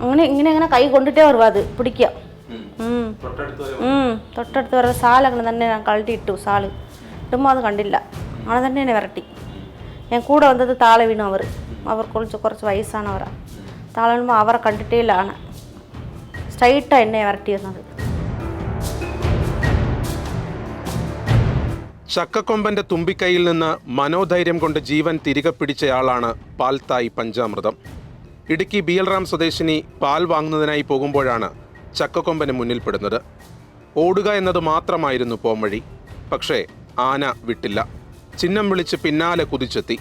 അങ്ങനെ ഇങ്ങനെ അങ്ങനെ കൈ കൊണ്ടിട്ടേ വരുവാ അത് പിടിക്കുക. തൊട്ടടുത്ത് വരെ സാൽ അങ്ങനെ തന്നെ ഞാൻ കളട്ടി ഇട്ടു സാൽ. ഇട്ടുമ്പോൾ അത് കണ്ടില്ല. അങ്ങനെ തന്നെ എന്നെ വിരട്ടി. ഞാൻ കൂടെ വന്നത് താളെ വീണു അവർ അവർ കുറച്ച് കുറച്ച് വയസ്സാണ് അവരാ. താളെ വീണുമ്പോൾ അവരെ കണ്ടിട്ടേ ഇല്ലാണ് സ്ട്രൈറ്റാണ് എന്നെ വിരട്ടി വന്നത്. ചക്കക്കൊമ്പന്റെ തുമ്പിക്കൈയിൽ നിന്ന് മനോധൈര്യം കൊണ്ട് ജീവൻ തിരികെ പിടിച്ചയാളാണ് പാൽത്തായി പഞ്ചാമൃതം. ഇടുക്കി ബി എൽ റാം സ്വദേശിനി പാൽ വാങ്ങുന്നതിനായി പോകുമ്പോഴാണ് ചക്കക്കൊമ്പന് മുന്നിൽപ്പെടുന്നത്. ഓടുക എന്നത് മാത്രമായിരുന്നു പോംവഴി. പക്ഷേ ആന വിട്ടില്ല. ചിഹ്നം വിളിച്ച് പിന്നാലെ കുതിച്ചെത്തി.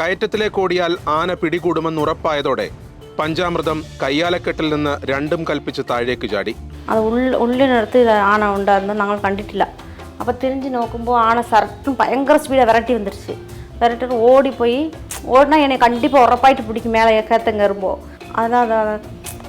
കയറ്റത്തിലേക്കോടിയാൽ ആന പിടികൂടുമെന്ന് ഉറപ്പായതോടെ പഞ്ചാമൃതം കയ്യാലക്കെട്ടിൽ നിന്ന് രണ്ടും കൽപ്പിച്ച് താഴേക്ക് ചാടി. അത് ഉള്ളിനടുത്ത് ആന ഉണ്ടായിരുന്നു. ഞങ്ങൾ കണ്ടിട്ടില്ല. അപ്പോൾ തിരിഞ്ഞ് നോക്കുമ്പോൾ ആന സർട്ടും ഭയങ്കര സ്പീഡാണ് വിരട്ടി വന്നിരിച്ച്. വിരട്ടി ഓടിപ്പോയി ஓடினா என்னை கண்டிப்பாக உரப்பாயிட்டு பிடிக்கும் மேலே ஏக்கத்த கரும்போ அதான் அதான்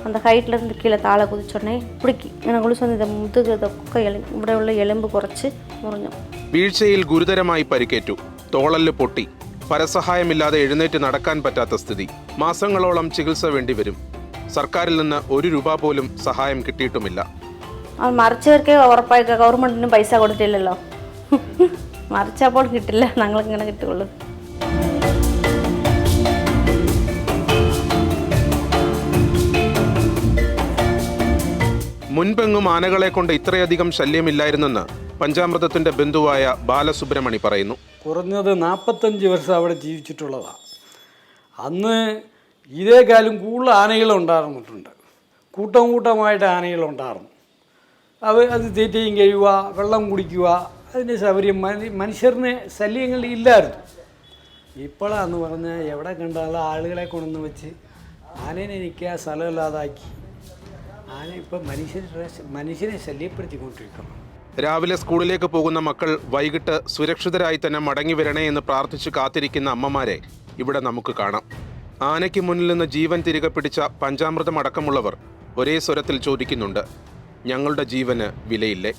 அந்த ஹைட்லேருந்து கீழே தாழ குதிச்சோடனே பிடிக்கி எனக்கு குளிச்சு வந்து இந்த முதுகு இந்த குக்கை எலு ഇവിടെ ഉള്ള എലുമ്പ് കുറച്ച് മുറിഞ്ഞു വീഴ്ചയിൽ ഗുരുതരമായി പരിക്കേറ്റു തോളല് പൊട്ടി പരസഹായമില്ലാതെ എഴുന്നേറ്റ് നടക്കാൻ പറ്റാത്ത സ്ഥിതി മാസങ്ങളോളം ചികിത്സ വേണ്ടിവരും സർക്കാരിൽ നിന്ന് ഒരു രൂപ പോലും സഹായം കിട്ടിയിട്ടുമില്ല അത് മറിച്ചവർക്കേ ഉറപ്പായി ഗവൺമെൻറ്റിന് പൈസ കൊടുത്തില്ലല്ലോ മറിച്ചപ്പോൾ കിട്ടില്ല ഞങ്ങളിങ്ങനെ കിട്ടുള്ളൂ മുൻപെങ്ങും ആനകളെ കൊണ്ട് ഇത്രയധികം ശല്യമില്ലായിരുന്നെന്ന് പഞ്ചാമൃതത്തിന്റെ ബന്ധുവായ ബാലസുബ്രഹ്മണി പറയുന്നു. കുറഞ്ഞത് നാൽപ്പത്തഞ്ച് വർഷം അവിടെ ജീവിച്ചിട്ടുള്ളതാണ് അന്ന് ഇതേക്കാലും കൂടുതൽ ആനകൾ ഉണ്ടായിരുന്നിട്ടുണ്ട് കൂട്ടം കൂട്ടമായിട്ട് ആനകൾ ഉണ്ടായിരുന്നു അവ അത് തീറ്റയും കഴിയുക വെള്ളം കുടിക്കുക അതിന്റെ സൗകര്യം മനുഷ്യരിന് ശല്യങ്ങൾ ഇല്ലായിരുന്നു. ഇപ്പോഴാന്ന് പറഞ്ഞാൽ എവിടെ കണ്ടാലും ആളുകളെ കൊണ്ടുവന്ന് വെച്ച് ആനേനെ നിൽക്കുക സ്ഥലമില്ലാതാക്കി. ആന ഇപ്പോൾ മനുഷ്യരെ മനുഷ്യനെ ശല്യപ്പെടുത്തിക്കൊണ്ടിരിക്കുന്നു. രാവിലെ സ്കൂളിലേക്ക് പോകുന്ന മക്കൾ വൈകിട്ട് സുരക്ഷിതരായി തന്നെ മടങ്ങി വരണേ എന്ന് പ്രാർത്ഥിച്ച് കാത്തിരിക്കുന്ന അമ്മമാരെ ഇവിടെ നമുക്ക് കാണാം. ആനയ്ക്ക് മുന്നിൽ നിന്ന് ജീവൻ തിരികെ പിടിച്ച പഞ്ചാമൃതം അടക്കമുള്ളവർ ഒരേ സ്വരത്തിൽ ചോദിക്കുന്നുണ്ട് ഞങ്ങളുടെ ജീവന് വിലയില്ലേ?